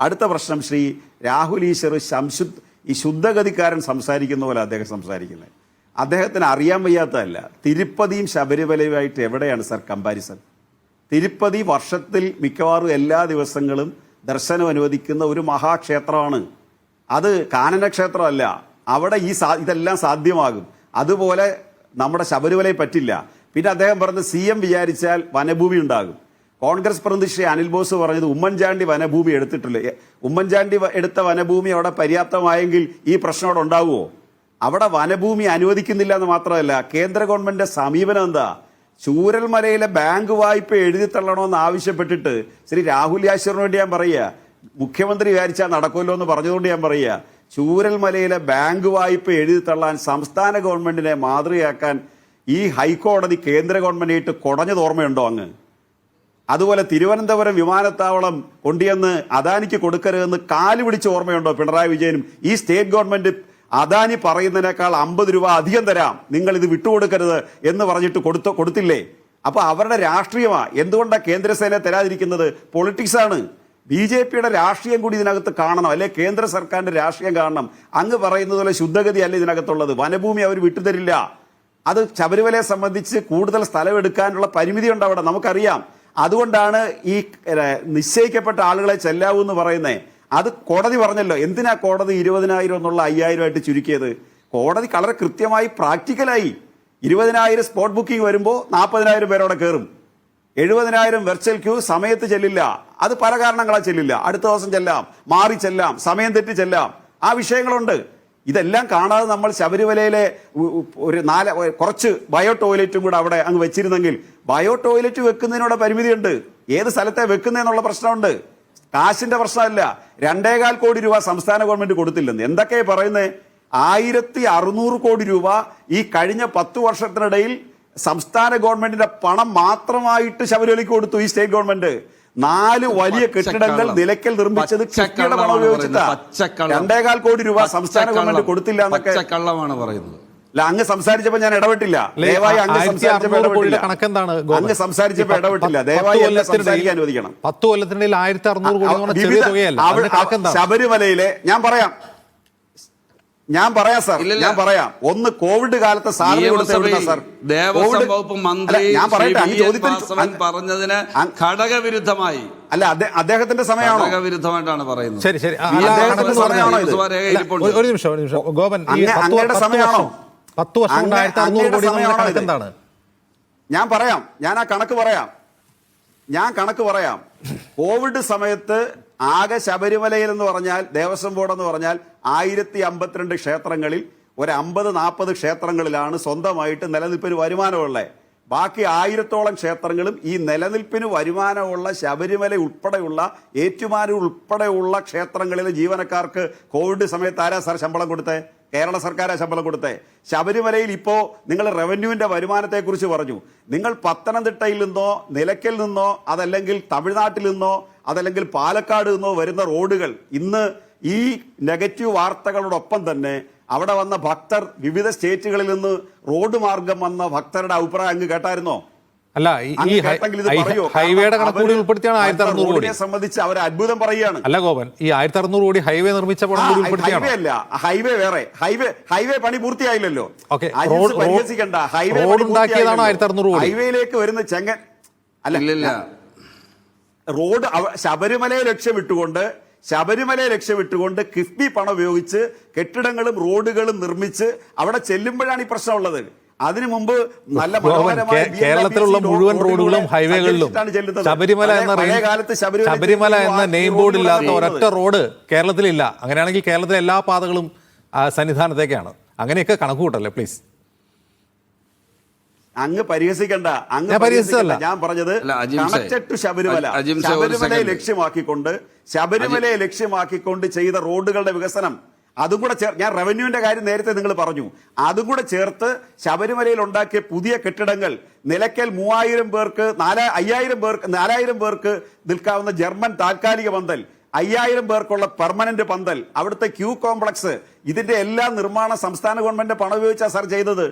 അടുത്ത പ്രശ്നം ശ്രീ രാഹുൽ ഈശ്വർ ശംശു ഈ ശുദ്ധഗതിക്കാരൻ സംസാരിക്കുന്ന പോലെ അദ്ദേഹം സംസാരിക്കുന്നത്. അദ്ദേഹത്തിന് അറിയാൻ വയ്യാത്തതല്ല. തിരുപ്പതിയും ശബരിമലയുമായിട്ട് എവിടെയാണ് സർ കമ്പാരിസൺ തിരുപ്പതി വർഷത്തിൽ മിക്കവാറും എല്ലാ ദിവസങ്ങളും ദർശനം അനുവദിക്കുന്ന ഒരു മഹാക്ഷേത്രമാണ്. അത് കാനന ക്ഷേത്രമല്ല അവിടെ ഈ സാ ഇതെല്ലാം സാധ്യമാകും. അതുപോലെ നമ്മുടെ ശബരിമലയെ പറ്റില്ല. പിന്നെ അദ്ദേഹം പറഞ്ഞ് സി എം വിചാരിച്ചാൽ വനഭൂമി ഉണ്ടാകും. കോൺഗ്രസ് പ്രതിനിധി അനിൽ ബോസ് പറഞ്ഞത് ഉമ്മൻചാണ്ടി വനഭൂമി എടുത്തിട്ടില്ല? ഉമ്മൻചാണ്ടി എടുത്ത വനഭൂമി അവിടെ പര്യാപ്തമായെങ്കിൽ ഈ പ്രശ്നം അവിടെ ഉണ്ടാവുമോ? അവിടെ വനഭൂമി അനുവദിക്കുന്നില്ല എന്ന് മാത്രമല്ല കേന്ദ്ര ഗവൺമെന്റിന്റെ സമീപനം എന്താ? ചൂരൽമലയിലെ ബാങ്ക് വായ്പ എഴുതി തള്ളണമെന്ന് ആവശ്യപ്പെട്ടിട്ട് ശ്രീ രാഹുൽ യാശ്വറിന് വേണ്ടി ഞാൻ പറയുക മുഖ്യമന്ത്രി വിചാരിച്ചാൽ നടക്കുമല്ലോ എന്ന് പറഞ്ഞതുകൊണ്ട് ഞാൻ പറയുക ചൂരൽമലയിലെ ബാങ്ക് വായ്പ എഴുതി തള്ളാൻ സംസ്ഥാന ഗവൺമെന്റിനെ മാതൃകയാക്കാൻ ഈ ഹൈക്കോടതി കേന്ദ്ര ഗവൺമെന്റായിട്ട് കുടഞ്ഞത് ഓർമ്മയുണ്ടോ അങ്ങ്? അതുപോലെ തിരുവനന്തപുരം വിമാനത്താവളം കൊണ്ടുവന്ന് അദാനിക്ക് കൊടുക്കരുതെന്ന് കാൽ പിടിച്ച് ഓർമ്മയുണ്ടോ പിണറായി വിജയനും? ഈ സ്റ്റേറ്റ് ഗവൺമെന്റ് അദാനി പറയുന്നതിനേക്കാൾ അമ്പത് രൂപ അധികം തരാം. നിങ്ങൾ ഇത് വിട്ടുകൊടുക്കരുത് എന്ന് പറഞ്ഞിട്ട് കൊടുത്ത കൊടുത്തില്ലേ? അപ്പൊ അവരുടെ രാഷ്ട്രീയമാ. എന്തുകൊണ്ടാണ് കേന്ദ്രസേന തരാതിരിക്കുന്നത്? പൊളിറ്റിക്സ് ആണ്. ബി ജെ പിയുടെ രാഷ്ട്രീയം കൂടി ഇതിനകത്ത് കാണണം. അല്ലെ കേന്ദ്ര സർക്കാരിന്റെ രാഷ്ട്രീയം കാണണം. അങ്ങ് പറയുന്നത് പോലെ ശുദ്ധഗതി അല്ല ഇതിനകത്തുള്ളത്. വനഭൂമി അവർ വിട്ടുതരില്ല. അത് ശബരിമലയെ സംബന്ധിച്ച് കൂടുതൽ സ്ഥലം എടുക്കാനുള്ള പരിമിതി ഉണ്ട് അവിടെ. നമുക്കറിയാം. അതുകൊണ്ടാണ് ഈ നിശ്ചയിക്കപ്പെട്ട ആളുകളെ ചെല്ലാവൂ എന്ന് പറയുന്നത് അത് കോടതി പറഞ്ഞല്ലോ എന്തിനാ കോടതി ഇരുപതിനായിരം എന്നുള്ള അയ്യായിരം ആയിട്ട് ചുരുക്കിയത്? കോടതി വളരെ കൃത്യമായി പ്രാക്ടിക്കലായി. ഇരുപതിനായിരം സ്പോട്ട് ബുക്കിംഗ് വരുമ്പോൾ നാൽപ്പതിനായിരം പേരോടെ കയറും എഴുപതിനായിരം വെർച്വൽ ക്യൂ സമയത്ത് ചെല്ലില്ല. അത് പല കാരണങ്ങളാ ചെല്ലില്ല. അടുത്ത ദിവസം ചെല്ലാം മാറി ചെല്ലാം സമയം തെറ്റി ചെല്ലാം. ആ വിഷയങ്ങളുണ്ട്. ഇതെല്ലാം കാണാതെ നമ്മൾ ശബരിമലയിലെ ഒരു നാല് കുറച്ച് ബയോ ടോയ്ലറ്റും കൂടെ അവിടെ അങ്ങ് വെച്ചിരുന്നെങ്കിൽ ബയോ ടോയ്ലറ്റ് വെക്കുന്നതിനോട് പരിമിതിയുണ്ട്. ഏത് സ്ഥലത്തെ വെക്കുന്നതെന്നുള്ള പ്രശ്നമുണ്ട്. കാശിന്റെ പ്രശ്നമല്ല. രണ്ടേകാൽ കോടി രൂപ സംസ്ഥാന ഗവൺമെന്റ് കൊടുത്തില്ലെന്ന്. എന്തൊക്കെയാണ് പറയുന്നത് ആയിരത്തി അറുന്നൂറ് കോടി രൂപ ഈ കഴിഞ്ഞ പത്തു വർഷത്തിനിടയിൽ സംസ്ഥാന ഗവൺമെന്റിന്റെ പണം മാത്രമായിട്ട് ശബരിമലയ്ക്ക് കൊടുത്തു ഈ സ്റ്റേറ്റ് ഗവൺമെന്റ് നാല് വലിയ കെട്ടിടങ്ങൾ നിലയ്ക്കൽ നിർമ്മിച്ചത് കിഫ്ബിയുടെ പണം പച്ചക്കള്ളമാണ് ഉപയോഗിച്ചിട്ടാ പറയുന്നത്. പച്ചക്കള്ളം. രണ്ടേകാൽ കോടി രൂപ സംസ്ഥാന. ഗവൺമെന്റ് കൊടുത്തില്ല എന്നൊക്കെ. പച്ചക്കള്ളമാണ് പറയുന്നത്. അല്ല അങ്ങ് സംസാരിച്ചപ്പോ ഞാൻ ഇടപെട്ടില്ല. ദയവായി അങ്ങ് സംസാരിച്ചപ്പോ ഇടപെട്ടില്ല. കണക്കെന്താണ്? അങ്ങ് സംസാരിച്ചപ്പോ ഇടപെട്ടില്ല. ദയവായി സംസാരിക്കാൻ അനുവദിക്കണം. പത്ത് കൊല്ലത്തിനിടയിൽ ആയിരത്തി അറുന്നൂറ് കോടി ശബരിമലയിലെ ഞാൻ പറയാം. ഞാൻ പറയാം സാർ. ഞാൻ പറയാം. ഒന്ന് കോവിഡ് കാലത്തെ സാലറി ദേവസ്വം വകുപ്പ് അല്ല, മന്ത്രി ഞാൻ പറയട്ടെ പറഞ്ഞതിന് ഘടകവിരുദ്ധമായി. അല്ല അദ്ദേഹത്തിന്റെ സമയമാണോ? ഘടകവിരുദ്ധമായിട്ടാണ് പറയുന്നത്. ശരി ശരി. ഒരു- നിമിഷം ഒരു നിമിഷം. ഗോപൻ അങ്ങയുടെ സമയമാണോ? പത്ത് വർഷം ഞാൻ പറയാം ഞാൻ ആ കണക്ക് പറയാം. ഞാൻ കണക്ക് പറയാം. കോവിഡ് സമയത്ത് ആകെ ശബരിമലയിൽ എന്ന് പറഞ്ഞാൽ ദേവസ്വം ബോർഡ് എന്ന് പറഞ്ഞാൽ ആയിരത്തി അമ്പത്തിരണ്ട് ക്ഷേത്രങ്ങളിൽ ഒരു അമ്പത് നാൽപ്പത് ക്ഷേത്രങ്ങളിലാണ് സ്വന്തമായിട്ട് നിലനിൽപ്പിന് വരുമാനമുള്ളത് ബാക്കി ആയിരത്തോളം ക്ഷേത്രങ്ങളും ഈ നിലനിൽപ്പിന് വരുമാനമുള്ള ശബരിമല ഉൾപ്പെടെയുള്ള ഏറ്റുമാനൂർ ഉൾപ്പെടെയുള്ള ക്ഷേത്രങ്ങളിലെ ജീവനക്കാർക്ക് കോവിഡ് സമയത്ത് ആരാ സാർ ശമ്പളം കൊടുത്തേ? കേരള സർക്കാർ ശമ്പളം കൊടുത്തേ. ശബരിമലയിൽ ഇപ്പോൾ നിങ്ങൾ റവന്യൂവിന്റെ വരുമാനത്തെക്കുറിച്ച് പറഞ്ഞു. നിങ്ങൾ പത്തനംതിട്ടയിൽ നിന്നോ നിലയ്ക്കൽ നിന്നോ അതല്ലെങ്കിൽ തമിഴ്നാട്ടിൽ നിന്നോ അതല്ലെങ്കിൽ പാലക്കാട് നിന്നോ വരുന്ന റോഡുകൾ ഇന്ന് ഈ നെഗറ്റീവ് വാർത്തകളോടൊപ്പം തന്നെ അവിടെ വന്ന ഭക്തർ വിവിധ സ്റ്റേറ്റുകളിൽ നിന്ന് റോഡ് മാർഗം വന്ന ഭക്തരുടെ അഭിപ്രായം അങ്ങ് കേട്ടായിരുന്നോ? അല്ല ഈ-? ഹൈവേയുടെ കാരണം കൂടി ഉൾപ്പെടുത്തിയാണ് ആയിരത്തി അറുന്നൂറ് കോടി. റോഡിനെ സംബന്ധിച്ച് അവർ അത്ഭുതം പറയുകയാണ് അല്ല ഗോപൻ ഈ ആയിരത്തി അറുന്നൂറ് കോടി ഹൈവേ നിർമ്മിച്ച പണം കൂടി ഉൾപ്പെടുത്തിയാണോ ഹൈവേ അല്ല ഹൈവേ വേറെ. ഹൈവേ ഹൈവേ പണി പൂർത്തിയായില്ലല്ലോ. ഓക്കേ, റോഡ്- പരിഹസിക്കണ്ട. ഹൈവേ റോഡ് ഉണ്ടാക്കിയതാണ് ആയിരത്തി അറുന്നൂറ് 1600 കോടി? ഹൈവേയിലേക്ക് വരുന്ന ചെങ്ങൻ അല്ല റോഡ് ശബരിമലയെ ലക്ഷ്യമിട്ടുകൊണ്ട് ശബരിമലയെ ലക്ഷ്യമിട്ടുകൊണ്ട് കിഫ്ബി പണം ഉപയോഗിച്ച് കെട്ടിടങ്ങളും റോഡുകളും നിർമ്മിച്ച് അവിടെ ചെല്ലുമ്പോഴാണ് ഈ പ്രശ്നമുള്ളത് അതിനു മുമ്പ് നല്ല മനോഹരമായ കേരളത്തിലുള്ള മുഴുവൻ റോഡുകളും ഹൈവേകളിലും ശബരിമല എന്ന കാലത്ത് ശബരിമല എന്ന നെയിം ബോർഡ് ഇല്ലാത്ത ഒരൊറ്റ റോഡ് കേരളത്തിലില്ല. അങ്ങനെയാണെങ്കിൽ കേരളത്തിലെ എല്ലാ പാതകളും സന്നിധാനത്തേക്കാണ്. അങ്ങനെയൊക്കെ കണക്ക് കൂട്ടല്ലേ പ്ലീസ് അങ്ങ് പരിഹസിക്കണ്ട അങ്ങ് പരിഹസിക്കല്ല പരിഹസിക്കണ്ട. ഞാൻ പറഞ്ഞത് കണക്റ്റഡ് ടു ശബരിമല. ശബരിമലയെ. ലക്ഷ്യമാക്കിക്കൊണ്ട് ശബരിമലയെ ലക്ഷ്യമാക്കിക്കൊണ്ട് ചെയ്ത റോഡുകളുടെ വികസനം അതും കൂടെ ചേർ ഞാൻ റവന്യൂവിന്റെ കാര്യം നേരത്തെ നിങ്ങൾ പറഞ്ഞു. അതും കൂടെ ചേർത്ത് ശബരിമലയിൽ ഉണ്ടാക്കിയ പുതിയ കെട്ടിടങ്ങൾ നിലയ്ക്കൽ മൂവായിരം പേർക്ക് നാല് അയ്യായിരം പേർക്ക് നാലായിരം പേർക്ക് നിൽക്കാവുന്ന ജർമ്മൻ താൽക്കാലിക പന്തൽ അയ്യായിരം പേർക്കുള്ള പെർമനന്റ് പന്തൽ അവിടുത്തെ ക്യൂ കോംപ്ലക്സ് ഇതിന്റെ എല്ലാ നിർമ്മാണ സംസ്ഥാന ഗവൺമെന്റ് പണം ഉപയോഗിച്ചാണ് സാർ ചെയ്തത്?